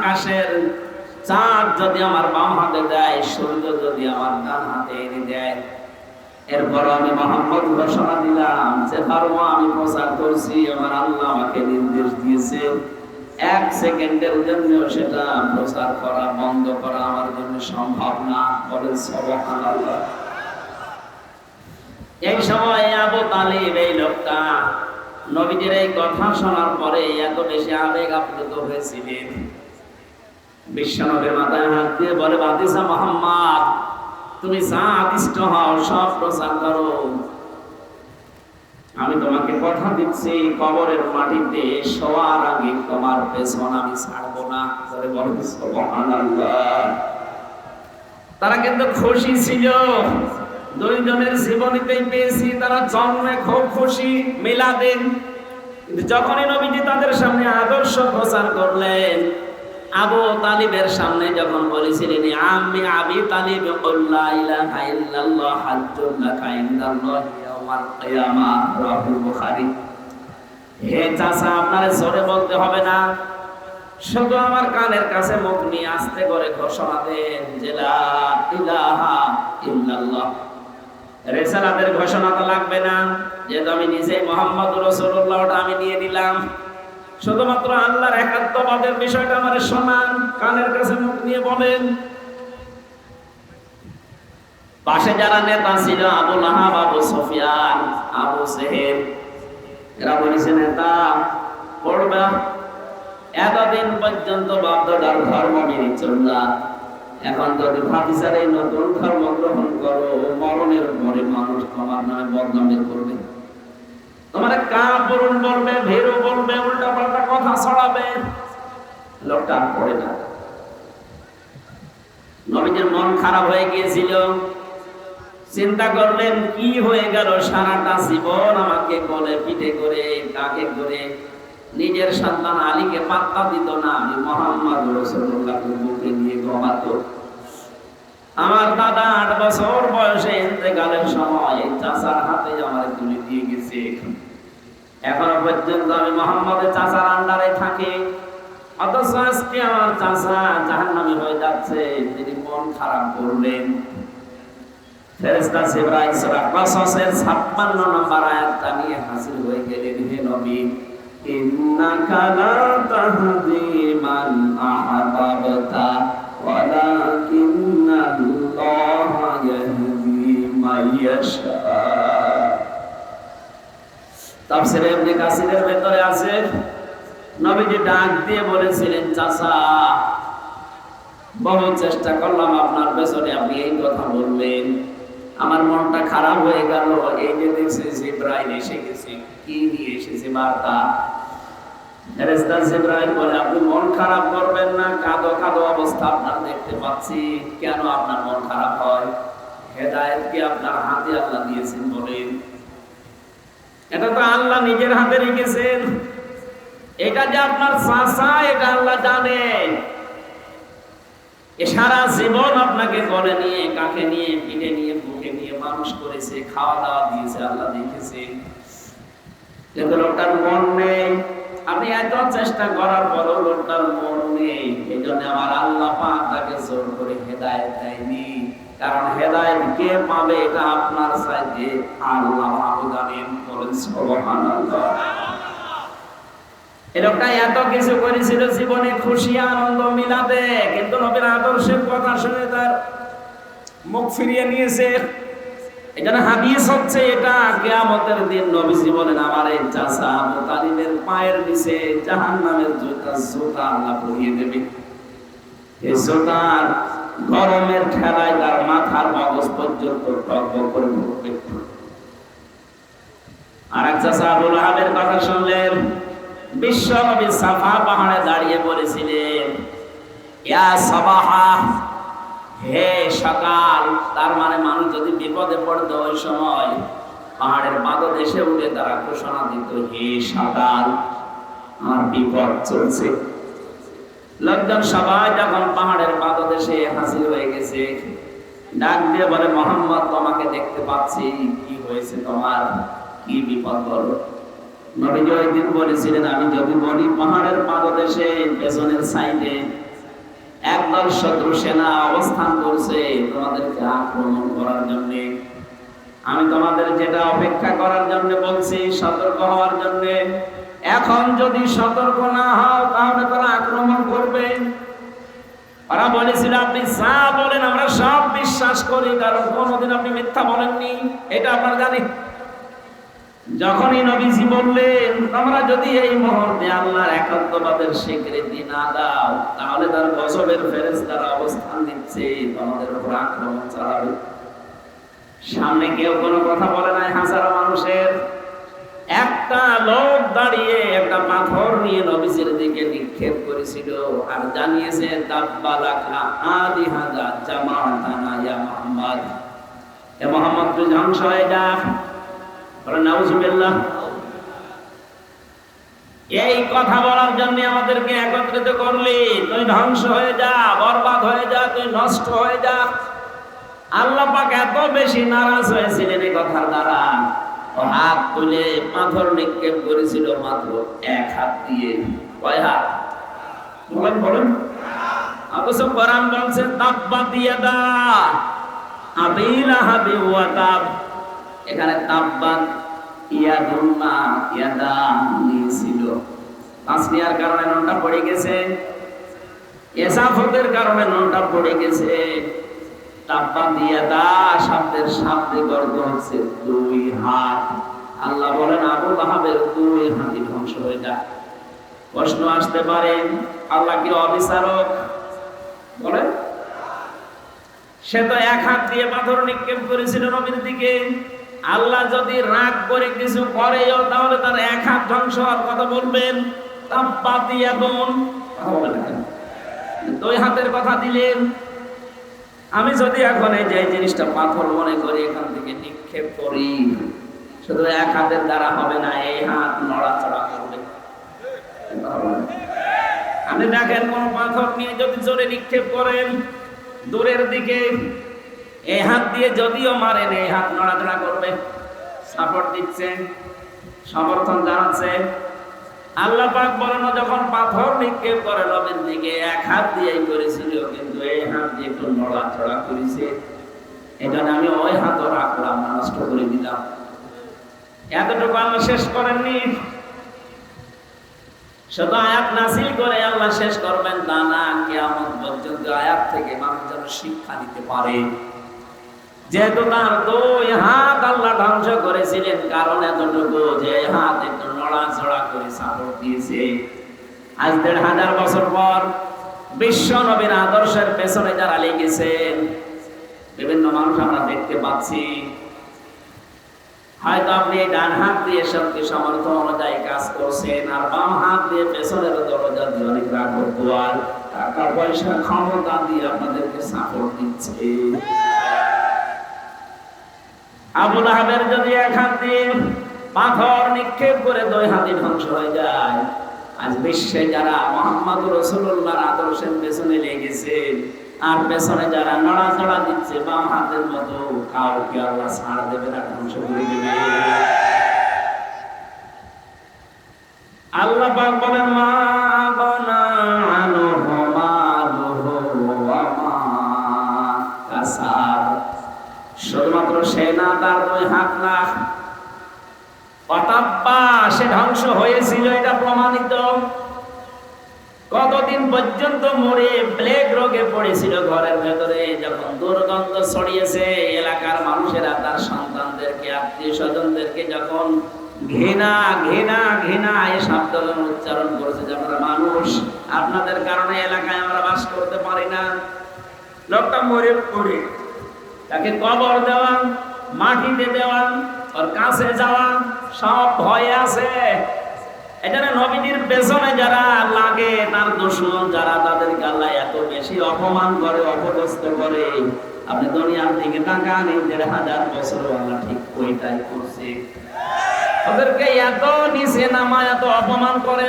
আকাশের চাঁদ যদি আমার বাম হাতে দেয়, সূর্য যদি আমার ডান হাতে এনে দেয়। এরপর আমি মোহাম্মদ ঘোষণা দিলাম যে ধর্ম আমি প্রচার করছি, আমার আল্লাহ আমাকে নির্দেশ দিয়েছে। এক সেকেন্ডের জন্য সেটা প্রচার করা, বন্ধ করা আমার জন্য সম্ভব না। বলেন, সুবহানাল্লাহ। এই সময় আবু তালিব, এই লোকটা নবীজির এই কথা শোনার পরে এত বেশি আবেগ আপ্লুত হয়েছিলেন। বিশ্বনবীর মাথায় হাত দিয়ে বলে, বাদিসা মোহাম্মদ, তুমি যা আদিষ্ট হও সব প্রচার করো। আমি তোমাকে কথা দিচ্ছি, কবরের মাটিতে শোয়ার আগে তোমার পেছন আমি ছাড়বো না। করে তারা কিন্তু খুশি ছিল। দুইজনের জীবনীতেই পেয়েছি, তারা জন্মে খুব খুশি মিলাদেন যখনই নবীজি তাদের সামনে আদর্শ প্রচার করলেন আবু তালিবের সামনে যখন বলেছিলেন আমি আবি তালিব হে জোরে বলতে হবে না। শুধু আমার কানের কাছে মুখ নিয়ে আস্তে করে ঘোষণা দেন যে লা ইলাহা ইল্লাল্লাহ। রেসালাতের ঘোষণা তো লাগবে না। যেহেতু আমি নিজে মোহাম্মদ রসুল্লাহ ওটা আমি নিয়ে নিলাম। শুধুমাত্র আল্লাহর একাত্মবাদের বিষয়টা আমার শোনান কানের কাছে মুখ নিয়ে বলেন। পাশে যারা নেতা ছিল আবুল আহাব আবু সফিয়ান, আবু সেহেব এরা বলেছে, নেতা, পড়বা। এতদিন পর্যন্ত বাপদাদার ধর্ম মেনে চললা এখন যদি ভাতিসার এই নতুন ধর্ম গ্রহণ করো, মরণের পরে মানুষ তোমার নামে বদনামি করবে। তোমার কাপড় বলবে, ভেরু বলবে উল্টা পাল্টা কথা ছড়াবে। লোকটা আর পড়ে না। নবীজির মন খারাপ হয়ে গিয়েছিল। চিন্তা করলেন, কি হয়ে গেল? সারাটা জীবন আমাকে বলে, পিঠে করে কাকে করে। নিজের সন্তান আলীকে পাত্তা দিত না। আমি মোহাম্মদ রসুল্লাহকে বুকে নিয়ে ঘুমাতো। আমার দাদা আট বছর বয়সে ইন্তেকালের সময় চাচার হাতে আমার তুলে দিয়ে গেছে। এখনও পর্যন্ত আমি মোহাম্মদের চাচার আন্ডারে থাকি। অথচ আজকে আমার চাচা জাহান্নামী হয়ে যাচ্ছে, তিনি মন খারাপ করলেন। 56 নম্বর আয়াতটা নিয়ে হাজির হয়ে গেলেন, হে নবী কাসিরের ভেতরে আছে। নবীজি ডাক দিয়ে বলেছিলেন বহু চেষ্টা করলাম আপনার পেছনে, আপনি এই কথা বললেন। আমার মনটা খারাপ হয়ে গেল। এই যে দেখছি এসে গেছে, কি নিয়ে এসেছে বার্তা? বলে, আপনি মন খারাপ করবেন না, কাদো কাদো অবস্থা আপনার দেখতে পাচ্ছি। কেন আপনার মন খারাপ হয়? হেদায়েত কি আপনার হাতে আল্লাহ দিয়েছেন বলেন? এটা তো আল্লাহ নিজের হাতে রেখেছেন। এটা যে আপনার চাচা, এটা আল্লাহ জানেন এ সারা জীবন আপনাকে গলে নিয়ে কাকে নিয়ে, পিঠে নিয়ে বুকে নিয়ে মানুষ করেছে খাওয়া দাওয়া দিয়েছে, আল্লাহ দেখেছে। কিন্তু লোকটার মন নেই। আপনি এত চেষ্টা করার পরও লোকটার মন নেই। এই জন্য আমার আল্লাহ পাক তাকে জোর করে হেদায়েত দেয়নি। কারণ হেদায়েত কে পাবে এটা আপনার চাইতে আল্লাহ ভালো জানেন সুবহানাল্লাহ। এত কিছু করেছিল জীবনে খুশি, আনন্দ কিন্তু নবীর আদর্শের কথা শুনে তার মুখ ফিরিয়ে নিয়েছে। এখানে হাদিস হচ্ছে এটা, কিয়ামতের দিন নবীজি বলেন আমার চাচা পায়ের নিচে জাহান্নামের জুতা জুতা আল্লাহ পরিয়ে দেবে। এই জুতার গরমের ঠেলায় তার মাথার মগজ পর্যন্ত টকবক করে আর কথা শুনলেন। বিশ্বনবী সাফা পাহাড়ে দাঁড়িয়ে বলেছিলেন, ইয়া সাবাহা, হে সকাল, তার মানে মানুষ যদি বিপদে পড়তো ওই সময়, পাহাড়ের পাদদেশে উঠে তারা ঘোষণা দিত, হে সকাল আমার বিপদ চলছে। লোকজন সবাই যখন পাহাড়ের পাদদেশে হাসিল হয়ে গেছে, ডাক দিয়ে বলে, মোহাম্মদ, তোমাকে দেখতে পাচ্ছি। কি হয়েছে তোমার? কি বিপদ বলো নবীজি ওই বলেছিলেন, আমি যদি বলি পাহাড়ের পাদদেশে, পেছনের সাইডে একদল শত্রু সেনা অবস্থান করছে, তোমাদেরকে আক্রমণ করার জন্য আমি তোমাদের যেটা অপেক্ষা করার জন্য বলছি, সতর্ক হওয়ার জন্য। এখন যদি সতর্ক না হও, তাহলে তারা আক্রমণ করবে। ওরা বলেছিল, আপনি যা বলেন, আমরা সব বিশ্বাস করি, কারণ কোনোদিন আপনি মিথ্যা বলেননি। এটা আপনারা জানি যখনই নবীজি বললেন, তোমরা যদি এই মুহূর্তে আল্লাহর একাত্মবাদের স্বীকৃতি না দাও, তাহলে তার গজবের ফেরেশতারা অবস্থান নিচ্ছে, তোমাদের উপর আক্রমণ চালাবে। সামনে কেউ কোনো কথা বলে নাই, হাজারো মানুষের। একটা লোক দাঁড়িয়ে একটা পাথর নিয়ে নবীজির দিকে নিক্ষেপ করেছিল আর জানিয়েছে তাব্বালাকা আদি হাজা জামাতানা ইয়া মুহাম্মদ। এ মুহাম্মদ তুই ধ্বংস হয়ে যা। নাউজুবিল্লাহ এই কথা বলার জন্য আমাদেরকে একত্রিত করলি। তুই ধ্বংস হয়ে যা, বরবাদ হয়ে যা, তুই নষ্ট হয়ে যা। আল্লাহ পাক এত বেশি নারাজ হয়েছিলেন এই কথার দ্বারা। হাত তুলে পাথর নিক্ষেপ করেছিল মাত্র এক হাত দিয়ে। কয় হাত? বলেন বলেন। অবশ্য কোরআন বলছে, তাব্বা দিয়ে দা। হাবি ওয়া এখানে তাসনিয়ার কারণে ননটা পড়ে গেছে। এসাফতের কারণে ননটা পড়ে গেছে। আল্লাহ সে তো এক হাত দিয়ে পাথর নিক্ষেপ করেছিল দিকে। আল্লাহ যদি রাগ করে কিছু করে তাহলে তার এক হাত ধ্বংস হওয়ার কথা বলবেন। কথা বলেন, দুই হাতের কথা দিলেন। আমি যদি এখন এই যে জিনিসটা পাথর মনে করি, এখান থেকে নিক্ষেপ করি, শুধু এক হাতের দ্বারা হবে না, এই হাত নড়াচড়া করবে। আপনি দেখেন কোন পাথর নিয়ে যদি জোরে নিক্ষেপ করেন, দূরের দিকে এই হাত দিয়ে যদিও মারেন, এই হাত নড়াচড়া করবে। সাপোর্ট দিচ্ছে, সমর্থন জানাচ্ছে। আল্লাহ পাক বলেন, যখন পাথর নিক্ষেপ করে দিকে, এক হাত দিয়েই করেছিল, কিন্তু এই হাত দিয়ে একটু নড়াচড়া করেছে। এজন্য আমি ওই রাখলাম নষ্ট করে দিলাম। এতটুকু আল্লাহ শেষ করেননি। শুধু আয়াত নাসিল করে আল্লাহ শেষ করবেন, তা না পর্যন্ত আয়াত থেকে মানুষ যেন শিক্ষা নিতে পারে। যেহেতু তার দুই হাত আল্লাহ ধ্বংস করেছিলেন, কারণ এতটুকু যে হাত একটু নড়াচড়া করে সাপোর্ট দিয়েছে। আজ দেড় হাজার বছর পর বিশ্ব নবীর আদর্শের পেছনে যারা লেগেছেন, বিভিন্ন মানুষ আমরা দেখতে পাচ্ছি। হয়তো আপনি ডান হাত দিয়ে শক্তি সামর্থ্য অনুযায়ী কাজ করছেন, আর বাম হাত দিয়ে পেছনের দরজা দিয়ে অনেক রাগ টাকা পয়সা ক্ষমতা দিয়ে আপনাদেরকে সাপোর্ট দিচ্ছে। আবুল যদি দিয়ে পাথর নিক্ষেপ করে দুই ধ্বংস হয়ে যায়, আজ বিশ্বে যারা মোহাম্মদ রসুল্লাহর আদর্শের পেছনে লেগেছে, আর পেছনে যারা নড়াচড়া দিচ্ছে, বাম হাতের মতো কাউকে আল্লাহ ছাড় দেবে না, ধ্বংস করে দেবে। আল্লাহ পাক বলেন, মা শুধুমাত্র সে না, তার দুই হাত না। অটাপ্পা সে ধ্বংস হয়েছিল, এটা প্রমাণিত। কতদিন পর্যন্ত মরে প্লেগ রোগে পড়েছিল ঘরের ভেতরে, যখন দুর্গন্ধ ছড়িয়েছে এলাকার মানুষেরা তার সন্তানদেরকে, আত্মীয় স্বজনদেরকে যখন ঘৃণা ঘৃণা ঘৃণা, এই শব্দ উচ্চারণ করেছে, যে আমরা মানুষ, আপনাদের কারণে এলাকায় আমরা বাস করতে পারি না। লোকটা মরে পড়ে। তাকে কবর দেওয়া, মাটিতে দেওয়া, ওর কাছে যাওয়া, সব ভয়ে আছে। এখানে নবীদের পেছনে যারা লাগে, তার দুশ্মন যারা তাদেরকে আল্লাহ এত বেশি অপমান করে, অপদস্থ করে। আপনি দুনিয়ার দিকে তাকান এই দেড় হাজার বছর আল্লাহ ঠিক ওইটাই করছে। ওদেরকে এত নিচে নামা এত অপমান করে